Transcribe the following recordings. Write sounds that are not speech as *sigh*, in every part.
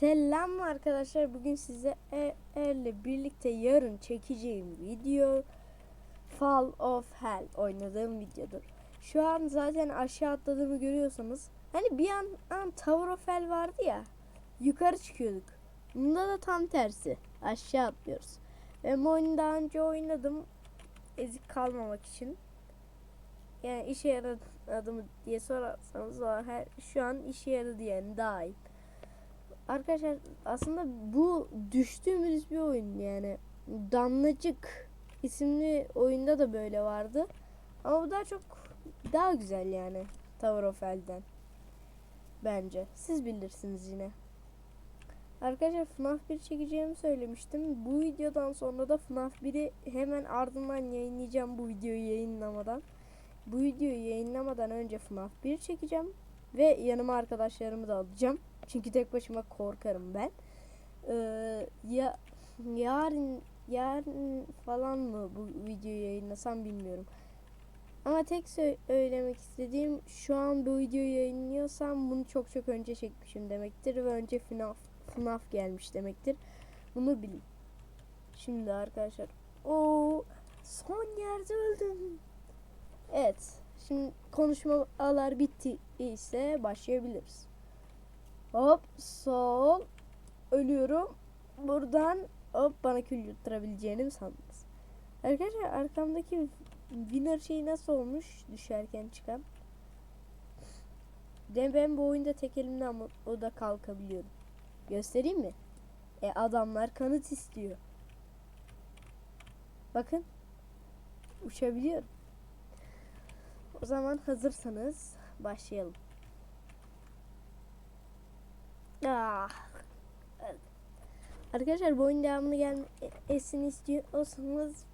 Selam arkadaşlar. Bugün size E- Er'le birlikte yarın çekeceğim video Fall of Hell oynadığım videodur. Şu an zaten aşağı atladığımı görüyorsanız hani bir an, an Tower of Hell vardı ya yukarı çıkıyorduk. Bunda da tam tersi. Aşağı atlıyoruz. Ben bu oyunu daha önce oynadım. Ezik kalmamak için. Yani işe yaradı mı diye sorarsanız her, şu an işe yaradı yani daha iyi. Arkadaşlar aslında bu düştüğümüz bir oyun yani. Damlacık isimli oyunda da böyle vardı. Ama bu daha çok daha güzel yani Tower of Hell'den. Bence. Siz bilirsiniz yine. Arkadaşlar FNAF 1 çekeceğimi söylemiştim. Bu videodan sonra da FNAF 1'i hemen ardından yayınlayacağım bu videoyu yayınlamadan. Bu videoyu yayınlamadan önce FNAF 1 çekeceğim. Ve yanıma arkadaşlarımı da alacağım. Çünkü tek başıma korkarım ben. Ee, ya yarın yarın falan mı bu videoyu yayınlasam bilmiyorum. Ama tek söylemek istediğim şu an bu videoyu yayınlıyorsam bunu çok çok önce çekmişim demektir ve önce FNAF, FNAF gelmiş demektir. Bunu bilin. Şimdi arkadaşlar. o son yerde öldüm. Evet. Şimdi konuşmalar bitti ise başlayabiliriz. Hop sol. Ölüyorum. Buradan hop bana kül yutturabileceğini mi sandınız? Arkadaşlar arkamdaki winner şeyi nasıl olmuş düşerken çıkan? De ben bu oyunda tek elimle ama o da kalkabiliyorum. Göstereyim mi? E adamlar kanıt istiyor. Bakın. Uçabiliyorum. O zaman hazırsanız başlayalım. Ah. Arkadaşlar bu oyun devamını gelmesini istiyorsanız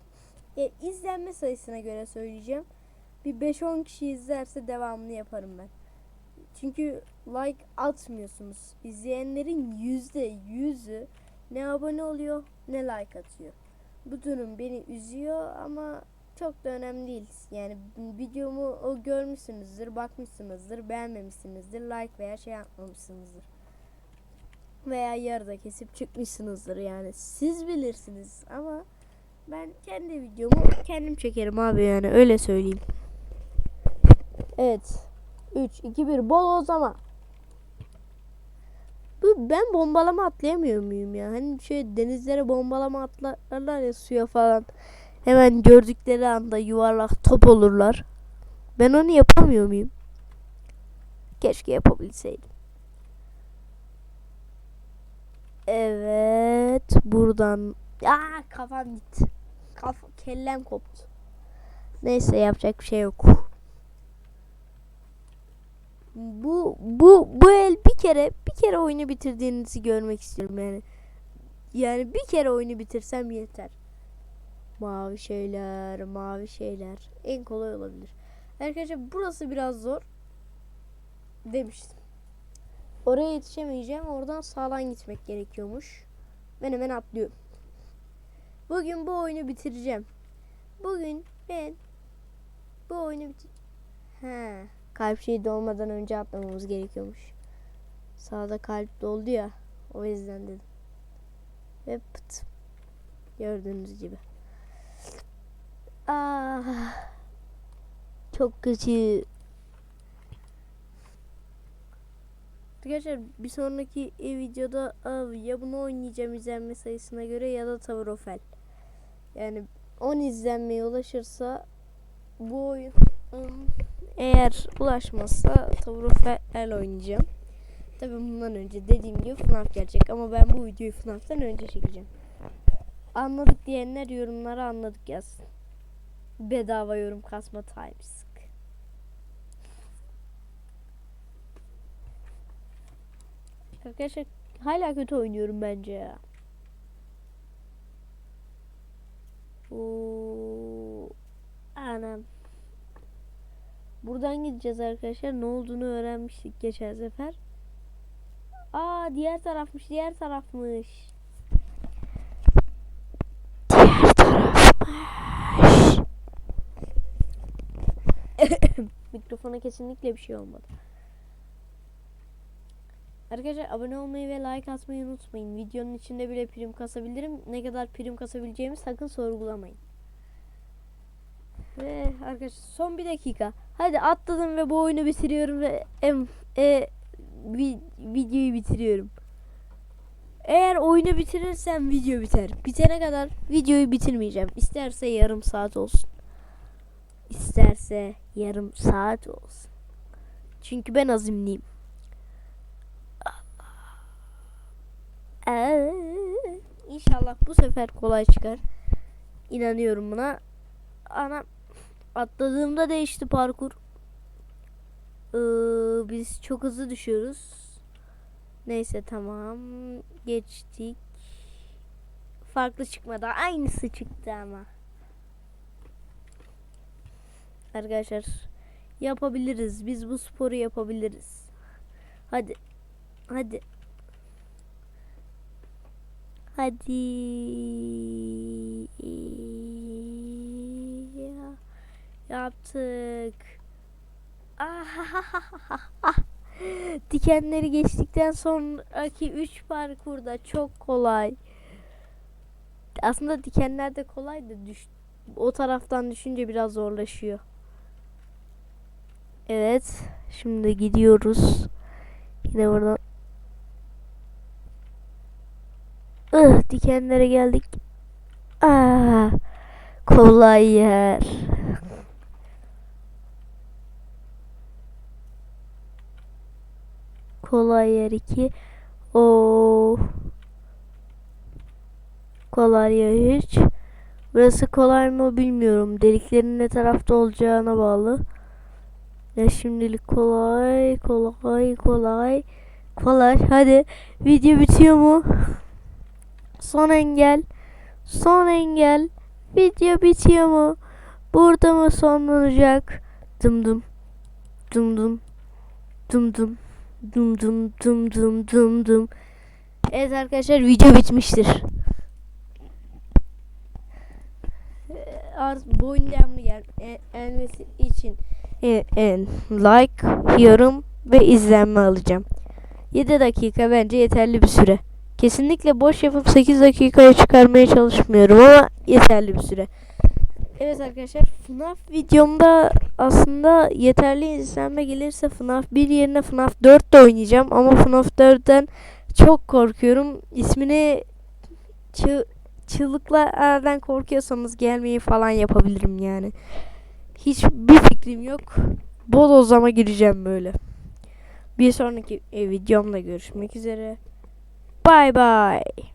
e, izlenme sayısına göre söyleyeceğim. Bir 5-10 kişi izlerse devamını yaparım ben. Çünkü like atmıyorsunuz. İzleyenlerin yüzde yüzü ne abone oluyor ne like atıyor. Bu durum beni üzüyor ama çok da önemli değil. Yani videomu o görmüşsünüzdür, bakmışsınızdır, beğenmemişsinizdir, like veya şey yapmamışsınızdır. Veya yarıda kesip çıkmışsınızdır yani. Siz bilirsiniz ama ben kendi videomu kendim çekerim abi yani öyle söyleyeyim. Evet. 3 2 1 bol o zaman. Bu ben bombalama atlayamıyor muyum ya? Hani şey denizlere bombalama atlarlar ya suya falan. Hemen gördükleri anda yuvarlak top olurlar. Ben onu yapamıyor muyum? Keşke yapabilseydim. Evet, buradan Aa kafam gitti. Kaf kellem koptu. Neyse yapacak bir şey yok. Bu bu bu el bir kere bir kere oyunu bitirdiğinizi görmek istiyorum yani. Yani bir kere oyunu bitirsem yeter. Mavi şeyler, mavi şeyler. En kolay olabilir. Arkadaşlar burası biraz zor. Demiştim. Oraya yetişemeyeceğim. Oradan sağdan gitmek gerekiyormuş. Ben hemen atlıyorum. Bugün bu oyunu bitireceğim. Bugün ben bu oyunu bitir... He, kalp şeyi dolmadan önce atlamamız gerekiyormuş. Sağda kalp doldu ya. O yüzden dedim. Ve pıt. Gördüğünüz gibi. Ah. Çok kötü. Arkadaşlar bir sonraki videoda ya bunu oynayacağım izlenme sayısına göre ya da Tower of Hell. Yani 10 izlenmeye ulaşırsa bu oyun eğer ulaşmazsa Tower of Hell oynayacağım. Tabi bundan önce dediğim gibi FNAF gelecek ama ben bu videoyu FNAF'tan önce çekeceğim. Anladık diyenler yorumlara anladık yazsın. Bedava yorum kasma times. Arkadaşlar hala kötü oynuyorum bence ya. Oo, anam. Buradan gideceğiz arkadaşlar. Ne olduğunu öğrenmiştik geçen sefer. Aa diğer tarafmış, diğer tarafmış. Diğer tarafmış. *coughs* Mikrofona kesinlikle bir şey olmadı. Arkadaşlar abone olmayı ve like atmayı unutmayın. Videonun içinde bile prim kasabilirim. Ne kadar prim kasabileceğimi sakın sorgulamayın. Ve arkadaşlar son bir dakika. Hadi atladım ve bu oyunu bitiriyorum ve em, e, vi- videoyu bitiriyorum. Eğer oyunu bitirirsem video biter. Bitene kadar videoyu bitirmeyeceğim. İsterse yarım saat olsun. İsterse yarım saat olsun. Çünkü ben azimliyim. Ee, İnşallah bu sefer kolay çıkar. İnanıyorum buna. Ana atladığımda değişti parkur. Ee, biz çok hızlı düşüyoruz. Neyse tamam. Geçtik. Farklı çıkmadı. Aynısı çıktı ama. Arkadaşlar yapabiliriz. Biz bu sporu yapabiliriz. Hadi. Hadi. Hadi. Ya- Yaptık. *laughs* Dikenleri geçtikten sonraki 3 parkurda çok kolay. Aslında dikenler de kolay da düş o taraftan düşünce biraz zorlaşıyor. Evet. Şimdi gidiyoruz. Yine buradan Ih, dikenlere geldik. Aa, kolay yer. Kolay yer 2. O kolay yer 3. Burası kolay mı bilmiyorum. Deliklerin ne tarafta olacağına bağlı. Ya şimdilik kolay, kolay, kolay. Kolay. Hadi. Video bitiyor mu? *laughs* Son engel. Son engel. Video bitiyor mu? Burada mı sonlanacak? Dım dım. Dım dım. Dım dım. Dım dım dım dım dım dım. Evet arkadaşlar video bitmiştir. Arz boyun devamlı gel e- gelmesi için e, e, like, yorum ve izlenme alacağım. 7 dakika bence yeterli bir süre. Kesinlikle boş yapıp 8 dakikaya çıkarmaya çalışmıyorum ama yeterli bir süre. Evet arkadaşlar FNAF videomda aslında yeterli izlenme gelirse FNAF 1 yerine FNAF 4 de oynayacağım ama FNAF 4'ten çok korkuyorum. İsmini çı çığlıklardan korkuyorsanız gelmeyi falan yapabilirim yani. Hiçbir fikrim yok. Bodozlama gireceğim böyle. Bir sonraki e, videomda görüşmek üzere. Bye bye.